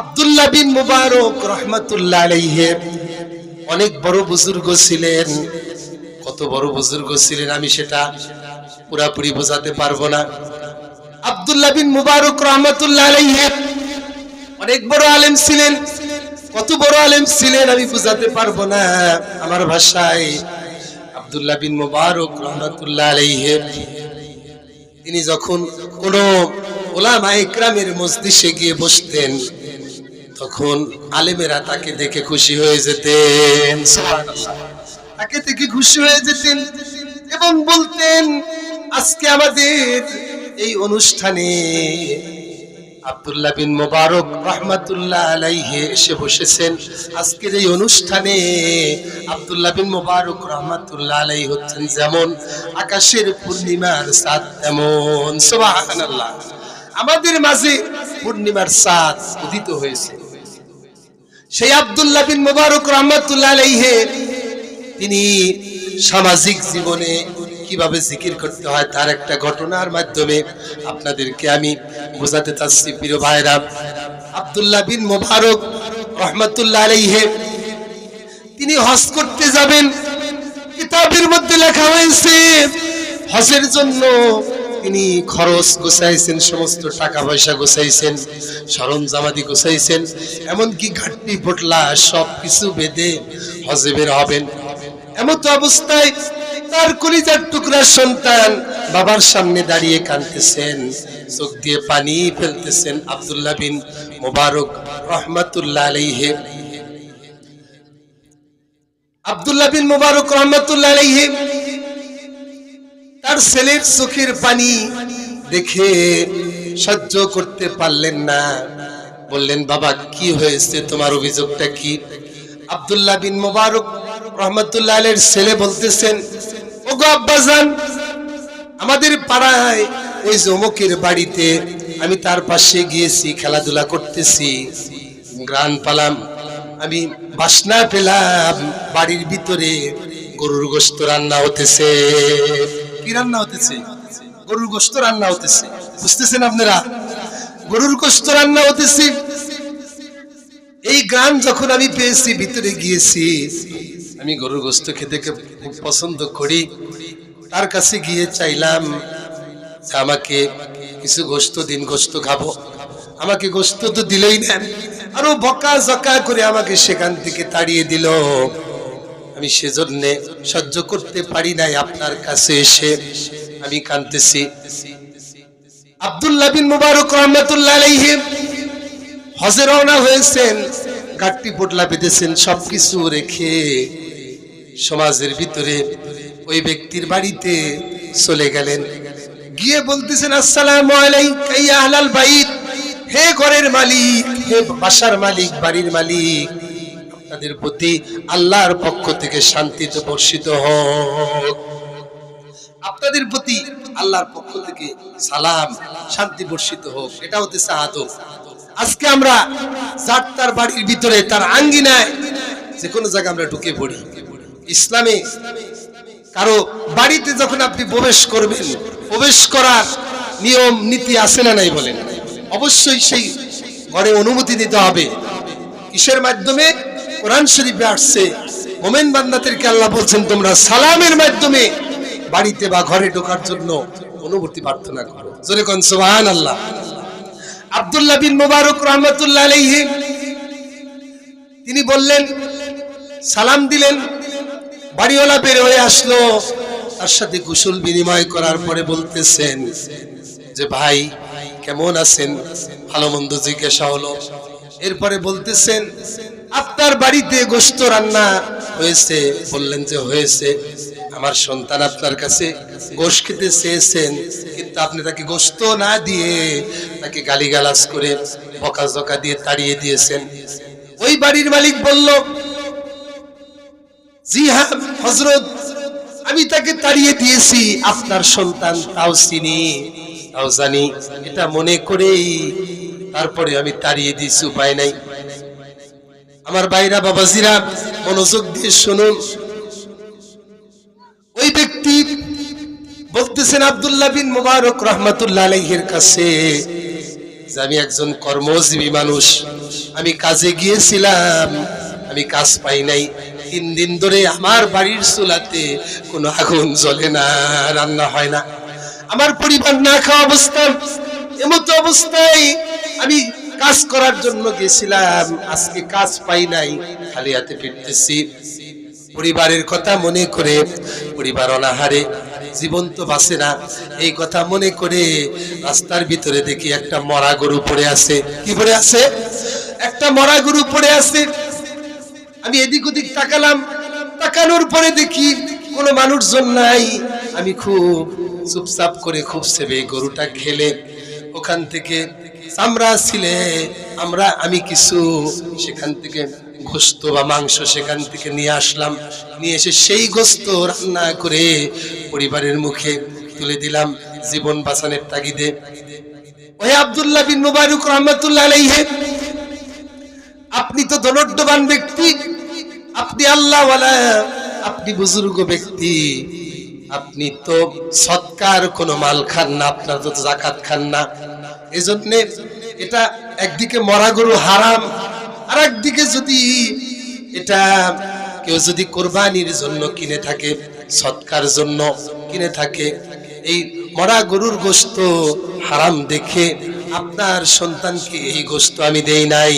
আব্দুল্লাহ বিন মুবারক রহমাতুল্লাহ আলাইহি। অনেক বড় বুজুর্গ ছিলেন। কত বড় বুজুর্গ ছিলেন আমি সেটা পুরাপুরি বোঝাতে পারব না। আব্দুল্লাহ বিন মুবারক রহমাতুল্লাহ আলাইহি। অনেক বড় আলেম ছিলেন। কত বড় আলেম ছিলেন আমি বোঝাতে পারব না আমার ভাষায়। আব্দুল্লাহ বিন মুবারক রহমাতুল্লাহ আলাইহি। তিনি যখন কোন ওলামা ইকরামের মসজিদে গিয়ে বসতেন তখন আলেমেরা তাকে দেখে খুশি হয়ে যেতেন। তাকে দেখে খুশি হয়ে যেতেন এবং বলতেন, আজকে আমাদের এই অনুষ্ঠানে আব্দুল্লাহ বিন মোবারক রহমাতুল্লাহ আলাইহে এসে বসেছেন। আজকের এই অনুষ্ঠানে আব্দুল্লাহ বিন মোবারক রহমাতুল্লাহ আলাই হচ্ছেন যেমন, আকাশের পূর্ণিমার চাঁদ তেমন। সুবহানাল্লাহ। আমাদের মাঝে পূর্ণিমার চাঁদ উদিত হয়েছে। সেই আব্দুল্লাহ বিন মোবারক রহমাতুল্লাহ আলাইহে, তিনি সামাজিক জীবনে কীভাবে জিকির করতে হয় তার একটা ঘটনার মাধ্যমে আপনাদেরকে আমি বোঝাতে চাচ্ছি, প্রিয় ভাইরা আব্দুল্লাহ বিন মোবারক রহমতুল্লাহ আলাইহে, তিনি হজ করতে যাবেন। কিতাবের মধ্যে লেখা হয়েছে, হজের জন্য তিনি খরচ গোছাইছেন, সমস্ত টাকা পয়সা গোছাইছেন সরঞ্জামাদি গোছাইছেন, এমনকি ঘাটতি পটলা সব কিছু বেঁধে হজে বের হবেন। এমত অবস্থায় তার কলিজার টুকরা সন্তান বাবার সামনে দাঁড়িয়ে কাঁদতেছেন, চোখ দিয়ে পানি ফেলতেছেন আব্দুল্লাহ বিন মোবারক রহমাতুল্লাহ আলাইহে। আব্দুল্লাহ বিন মোবারক রহমাতুল্লাহ আলাইহি তার ছেলের চোখের পানি দেখে সহ্য করতে পারলেন না। বললেন, বাবা, কি হয়েছে? তোমার অভিযোগটা কি? আব্দুল্লাহ বিন মোবারক রহমতুল্লাহ আলের ছেলে বলতেছেন ও গো আব্বাজান, আমাদের পাড়ায় ওই জমকের বাড়িতে আমি তার পাশে গিয়েছি, খেলাধুলা করতেছি গ্রান পালাম, আমি বাসনা পেলাম, বাড়ির ভিতরে গরুর গোস্ত রান্না হতেছে। কি রান্না হতেছে? গরুর গোস্ত রান্না হতেছে। বুঝতেছেন আপনারা? গরুর গোস্ত রান্না হতেছে। এই গান যখন আমি পেয়েছি, ভিতরে গিয়েছি, আমি গরুর গোস্ত খেতে পছন্দ করি। তার কাছে গিয়ে চাইলাম আমাকে কিছু গোস্ত দিন, গোস্ত খাব। আমাকে গোস্ত তো দিলেই না। আরও বকা জকা করে আমাকে সেখান থেকে তাড়িয়ে দিল। আমি সেজন্য সহ্য করতে পারি নাই আপনার কাছে এসে। আমি কাঁদতেছি। আব্দুল্লাহ বিন মুবারক রহমতুল্লাহ হজে রওনা হয়েছেন গাট্টি পোটলা বেঁধেছেন, সবকিছু রেখে সমাজের ভিতরে ওই ব্যক্তির বাড়িতে চলে গেলেন। গিয়ে বলতেছেন, আসসালামু আলাইকা আহলাল বাইত। হে ঘরের মালিক, হে বাসার মালিক, বাড়ির মালিক আপনাদের প্রতি আল্লাহর পক্ষ থেকে শান্তি তো বর্ষিত হোক। আপনাদের প্রতি আল্লাহর পক্ষ থেকে সালাম, শান্তি বর্ষিত হোক। এটা হতেছে আদব। আজকে আমরা যার তার বাড়ির ভিতরে, তার আঙ্গিনায় যে কোনো জায়গায় আমরা ঢুকে পড়ি। ইসলামে কারও বাড়িতে যখন আপনি প্রবেশ করবেন, প্রবেশ করার নিয়ম, নীতি আছে না নাই বলেন? অবশ্যই সেই ঘরে অনুমতি দিতে হবে। কিসের মাধ্যমে? কোরআন শরীফে আসছে, মোমেন বান্দাদেরকে আল্লাহ বলছেন, তোমরা সালামের মাধ্যমে বাড়িতে বা ঘরে ঢোকার জন্য অনুমতি প্রার্থনা করো। জোরে কোন সুবহান আল্লাহ আব্দুল্লাহ বিন মুবারক রহমতুল্লাহ আলাইহি, তিনি বললেন, সালাম দিলেন, বাড়িওয়ালা বের হয়ে আসলো, তার সাথে কুশল বিনিময় করার পরে বলতেছেন যে, ভাই, কেমন আছেন? ভালো মন্দ জিজ্ঞাসা হলো। এরপরে বলতেছেন আপনার বাড়িতে গোস্ত রান্না হয়েছে, বললেন যে হয়েছে। আমার সন্তান আপনার কাছে গোশ খেতে চেয়েছেন, কিন্তু আপনি তাকে গোস্ত না দিয়ে তাকে গালিগালাজ করে বকাঝকা দিয়ে তাড়িয়ে দিয়েছেন। ওই বাড়ির মালিক বলল, জি হ্যাঁ হজরত আমি তাকে তাড়িয়ে দিয়েছি, আপনার সন্তান তাও চিনি, তাও জানি। এটা মনে করেই তারপরে আমি তাড়িয়ে দিয়েছি, উপায় নাই। আমার বাইরা বাবাজিরা, মনোযোগ দিয়ে শুনুন। ওই ব্যক্তি বলতেছেন, আব্দুল্লাহ বিন মুবারক রহমাতুল্লাহ আলাইহির কাছে, যে আমি একজন কর্মজীবী মানুষ, আমি কাজে গিয়েছিলাম, আমি কাজ পাই নাই। তিন দিন ধরে আমার বাড়ির চুলাতে কোনো আগুন জ্বলে না, রান্না হয় না। আমার পরিবার না খাওয়া অবস্থা এমতো অবস্থায় আমি কাজ করার জন্য গেছিলাম, আজকে কাজ পাই নাই, খালি হাতে ফিরতেছি। পরিবারের কথা মনে করে, পরিবার অনাহারে, জীবন তো বাঁচে না। এই কথা মনে করে রাস্তার ভিতরে দেখি একটা মরা গরু পড়ে আছে। কি পড়ে আছে? একটা মরা গরু পড়ে আছে। আমি এদিক ওদিক তাকালাম, তাকানোর পরে দেখি কোনো মানুষজন নাই। আমি খুব চুপচাপ করে খুব সেবে গরুটা খেলে, ওখান থেকে চামড়া ছিলে, আমরা, আমি কিছু সেখান থেকে গোস্ত বা মাংস সেখান থেকে নিয়ে আসলাম। নিয়ে এসে সেই গোস্ত রান্না করে পরিবারের মুখে তুলে দিলাম জীবন বাঁচানোর তাগিদে। ওহে আব্দুল্লাহ বিন মুবারক রহমতুল্লাহ আলাইহি, আপনি তো ধনট্যবান ব্যক্তি, আপনি আল্লাহওয়ালা, আপনি বুজুর্গ ব্যক্তি, আপনি তো সৎকার কোনো মাল খান না, আপনার তো জাকাত খান না। এজন্য এটা একদিকে মরা গরু হারাম আর একদিকে যদি এটা কেউ যদি কোরবানির জন্য কিনে থাকে, সৎকার জন্য কিনে থাকে, এই মরা গরুর গোস্ত হারাম দেখে আপনার সন্তানকে এই গোস্ত আমি দেই নাই।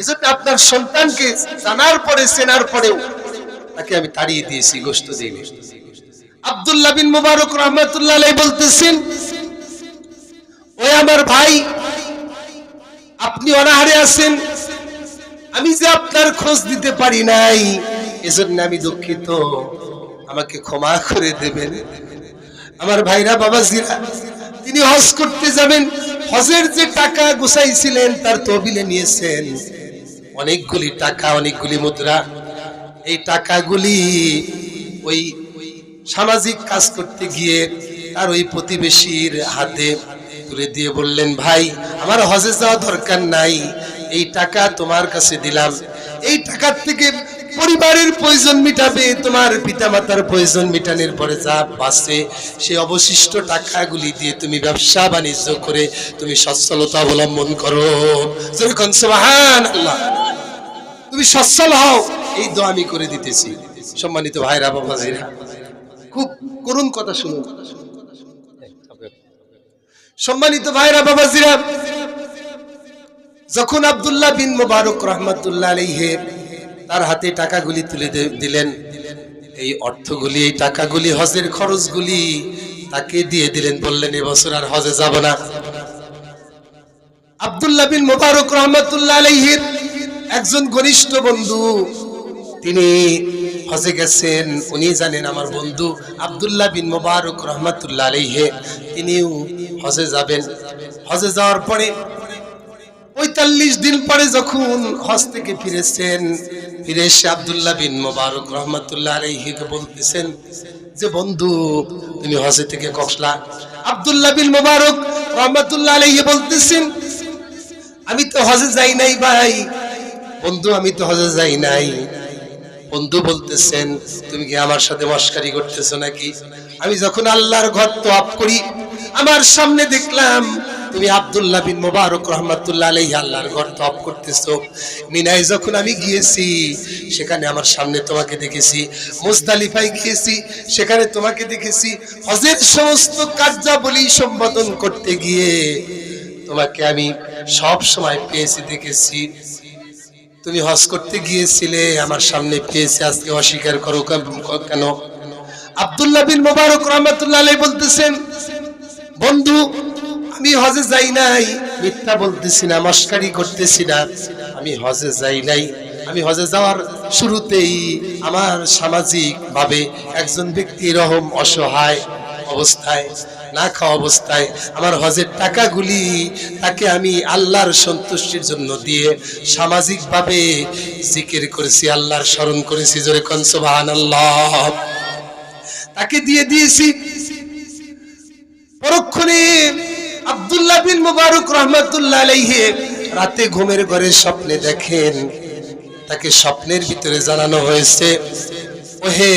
এজন্য আপনার সন্তানকে জানার পরে, চেনার পরেও তাকে আমি তাড়িয়ে দিয়েছি গোস্ত দিইনি। আব্দুল্লাহ বিন মুবারক রহমতুল্লাহ বলতেছেন ওই আমার ভাই, আপনি অনাহারে আছেন। আমি যে আপনার খোঁজ দিতে পারি নাই, এজন্য আমি দুঃখিত। আমাকে ক্ষমা করে দেবেন। আমার ভাইরা, বাবাজিরা, তিনি হজ করতে যাবেন। হজের যে টাকা গুছাইছিলেন, তার তহবিলে নিয়েছেন। অনেকগুলি টাকা, অনেকগুলি মুদ্রা। এই টাকাগুলি ওই সামাজিক কাজ করতে গিয়ে তার ওই প্রতিবেশীর হাতে তুলে দিয়ে বললেন, ভাই, আমার হজে যাওয়া দরকার নাই, এই টাকা তোমার কাছে দিলাম। এই টাকার থেকে পরিবারের প্রয়োজন মিটাবে, তোমার পিতামাতার প্রয়োজন মিটানোর পরে যা বাঁচে, সে অবশিষ্ট টাকাগুলি দিয়ে তুমি ব্যবসা বাণিজ্য করে তুমি সচ্ছলতা অবলম্বন করো। আল্লাহ তুমি সচ্ছল হও, এই দোয়া আমি করে দিতেছি। সম্মানিত ভাইরা, বাবাজিরা, খুব করুণ কথা শুনুন। সম্মানিত ভাইরা, বাবাজিরা, যখন আব্দুল্লাহ বিন মুবারক রহমতুল্লাহ আলাইহে তার হাতে টাকাগুলি তুলে দিলেন, এই অর্থগুলি, এই টাকাগুলি, হজের খরচগুলি তাকে দিয়ে দিলেন, বললেন এবছর আর হজে যাব না। আব্দুল্লাহ বিন মুবারক রহমতুল্লাহ আলাইহির একজন ঘনিষ্ঠ বন্ধু, তিনি হজে গেছেন, উনি জানেন আমার বন্ধু আব্দুল্লাহ বিন মুবারক রহমতুল্লাহ আলাইহে, তিনিও হজে যাবেন। হজে যাওয়ার পরে পঁয়তাল্লিশ দিন পরে যখন হজ থেকে ফিরেছেন, ফিরে এসে আবদুল্লাহ বিন মোবারক রহমতুল্লাহ আলাইহিকে বলতেছেন যে, বন্ধু, তুমি হজে থেকে কসলা? আবদুল্লাহ বিন মোবারক রহমতুল্লাহ আলাইহি বলতেছেন, আমি তো হজে যাই নাই ভাই। বন্ধু, আমি তো হজে যাই নাই। বন্ধু বলতেছেন, তুমি কি আমার সাথে মস্কারি করতেছো নাকি? আমি যখন আল্লাহর ঘর তো আপ করি, আমার সামনে দেখলাম তুমি আব্দুল্লাহ বিন মোবারক রহমাতুল্লাহ আলাইহি আল্লাহর ঘর তো আপ করতেছো। মিনায় যখন আমি গিয়েছি, সেখানে আমার সামনে তোমাকে দেখেছি মুস্তালিফাই গিয়েছি, সেখানে তোমাকে দেখেছি, হজের সমস্ত কার্যাবলী সম্বোধন করতে গিয়ে তোমাকে আমি সব সময় পেয়েছি, দেখেছি। তুমি হজ করতে গিয়েছিলে, আমার সামনে পেয়েছে, আজকে অস্বীকার করো কেন- আব্দুল্লাহ বিন মোবারক রহমতুল্লাহ বলতেছেন, বন্ধু, আমি হজে যাই নাই, মিথ্যা বলতেছি না, মস্কারি করতেছি না, আমি হজে যাই নাই, আমি হজে যাওয়ার শুরুতেই আমার সামাজিক ভাবে একজন ব্যক্তি রহম অসহায় অবস্থায় না খাওয়া অবস্থায় আমার হজের টাকাগুলি তাকে আমি আল্লাহর সন্তুষ্টির জন্য দিয়ে সামাজিকভাবে জিকির করেছি, আল্লাহর স্মরণ করেছি, জোরে কনসবাহান আল্লাহ তাকে দিয়ে দিয়েছি পরক্ষণে আব্দুল্লাহ বিন মুবারক রহমতুল্লাহ আলাইহি রাতে ঘুমের ঘরে স্বপ্নে দেখেন, তাকে স্বপ্নের ভিতরে জানানো হয়েছে, ওহে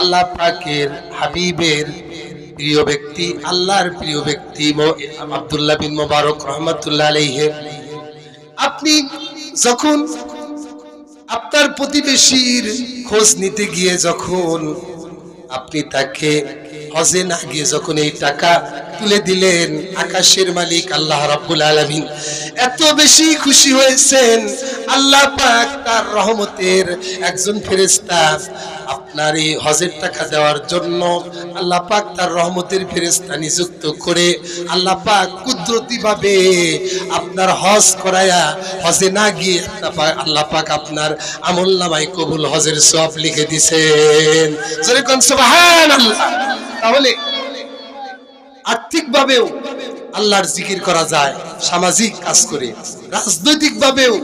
আল্লাহ পাকের হাবিবের প্রিয় ব্যক্তি, আল্লাহর প্রিয় ব্যক্তি আব্দুল্লাহ বিন মোবারক রহমতুল্লাহ আলাইহে। আপনি যখন আপনার প্রতিবেশীর খোঁজ নিতে গিয়ে যখন আপনি তাকে হজে না গিয়ে যখন এই টাকা তুলে দিলেন, আকাশের মালিক আল্লাহ রাব্বুল আলামিন, এত বেশি খুশি হয়েছেন আল্লাহ পাক তার রহমতের একজন ফেরেশতা আপনার এই হজের টাকা দেওয়ার জন্য আল্লাহ পাক তার রহমতের ফেরেশতা নিযুক্ত করে আল্লাহ পাক কুদরতি ভাবে আপনার হজ করায়া হজে না গিয়ে আল্লাহ পাক- আপনার আমল নামায় কবুল হজের সব লিখে দিছেন। তাহলে আর্থিক ভাবেও আল্লাহর জিকির করা যায়, সামাজিক কাজ করে রাজনৈতিক ভাবেও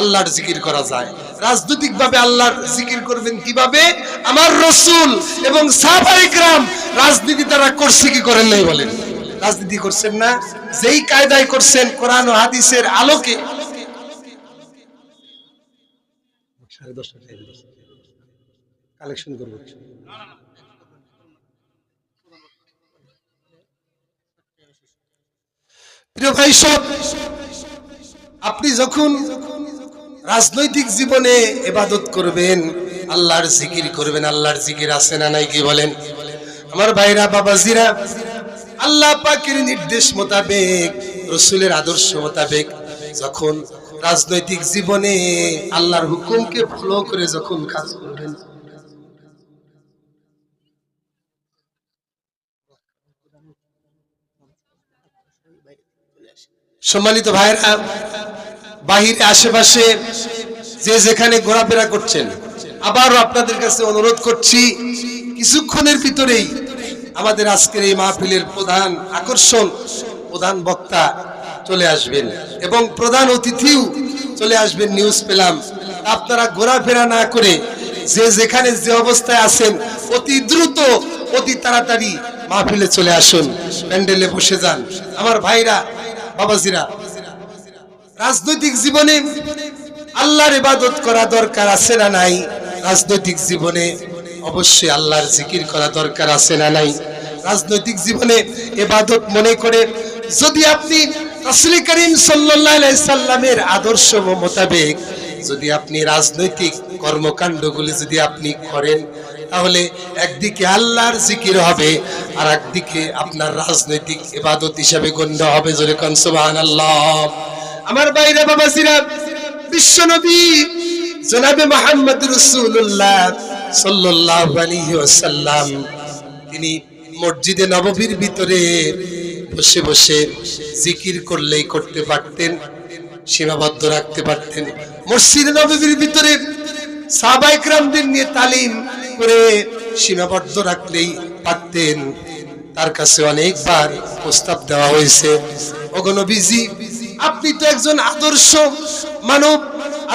আল্লাহর জিকির করা যায়। রাজনৈতিক ভাবে আল্লাহর জিকির করবেন কীভাবে? আমার রসুল এবং সাহাবাইকরাম রাজনীতি তারা করছে কি করেন নাই বলেন? রাজনীতি করছেন না? যেই কায়দায় করছেন, কোরআন হাদিসের আলোকে। কালেকশন করব প্রিয় ভাই সব, আপনি যখন রাজনৈতিক জীবনে এবাদত করবেন, আল্লাহর জিকির করবেন, আল্লাহর জিকির আছে না নাই কি বলেন? আমার ভাইরা, বাবাজিরা, আল্লাহ পাকের নির্দেশ মোতাবেক, রসুলের আদর্শ মোতাবেক যখন রাজনৈতিক জীবনে আল্লাহর হুকুমকে ফলো করে যখন কাজ করবেন, সম্মানিত ভাইরা বাহিরে আশেপাশে যে যেখানে ঘোরাফেরা করছেন, আবারও আপনাদের কাছে অনুরোধ করছি, কিছুক্ষণের ভিতরেই আমাদের আজকের এই মাহফিলের প্রধান আকর্ষণ, প্রধান বক্তা চলে আসবেন এবং প্রধান অতিথিও চলে আসবেন নিউজ পেলাম। আপনারা ঘোরাফেরা না করে যে যেখানে যে অবস্থায় আছেন, অতি দ্রুত, অতি তাড়াতাড়ি মাহফিলে চলে আসুন। প্যান্ডেলে বসে যান। আমার ভাইরা, বাবাজিরা রাজনৈতিক জীবনে আল্লাহর ইবাদত করা দরকার আছে না নাই? রাজনৈতিক জীবনে অবশ্যই আল্লাহর জিকির করা দরকার আছে না নাই? রাজনৈতিক জীবনে ইবাদত মনে করে যদি আপনি রাসূল করিম সাল্লামের আদর্শ মোতাবেক যদি আপনি রাজনৈতিক কর্মকাণ্ডগুলি যদি আপনি করেন, তাহলে একদিকে আল্লাহর জিকির হবে আর একদিকে আপনার রাজনৈতিক ইবাদত হিসাবে গণ্য হবে। জোরে কান সুবহানাল্লাহ। আমার বাইরে বাবা বাবাজিরা, বিশ্ব নবী জনাবে মোহাম্মদ রসুল্লাহ আলাইহি ওয়াসাল্লাম। তিনি মসজিদে নববীর ভিতরে বসে বসে জিকির করলেই করতে পারতেন, সীমাবদ্ধ রাখতে পারতেন। মসজিদে নববীর ভিতরে সাহাবাইকরামদের নিয়ে তালিম করে সীমাবদ্ধ রাখলেই পারতেন। তার কাছে অনেকবার প্রস্তাব দেওয়া হয়েছে অগণবিজি আপনি তো একজন আদর্শ মানব,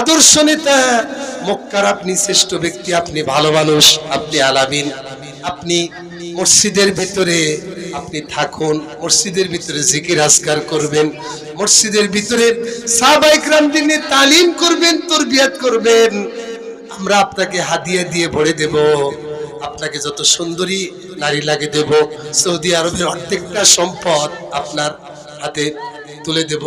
আদর্শ নেতা। মক্কার আপনি শ্রেষ্ঠ ব্যক্তি, আপনি ভালো মানুষ, আপনি আলামিন। আপনি মসজিদের ভিতরে আপনি থাকুন, মসজিদের ভিতরে জিকির আজকার করবেন, মসজিদের ভিতরে সাহবাইকরাম দিনে তালিম করবেন, তরবিয়াত করবেন। আমরা আপনাকে হাদিয়া দিয়ে ভরে দেব, আপনাকে যত সুন্দরী নারী লাগে দেব। সৌদি আরবের অর্ধেকটা সম্পদ আপনার হাতে তুলে দেব।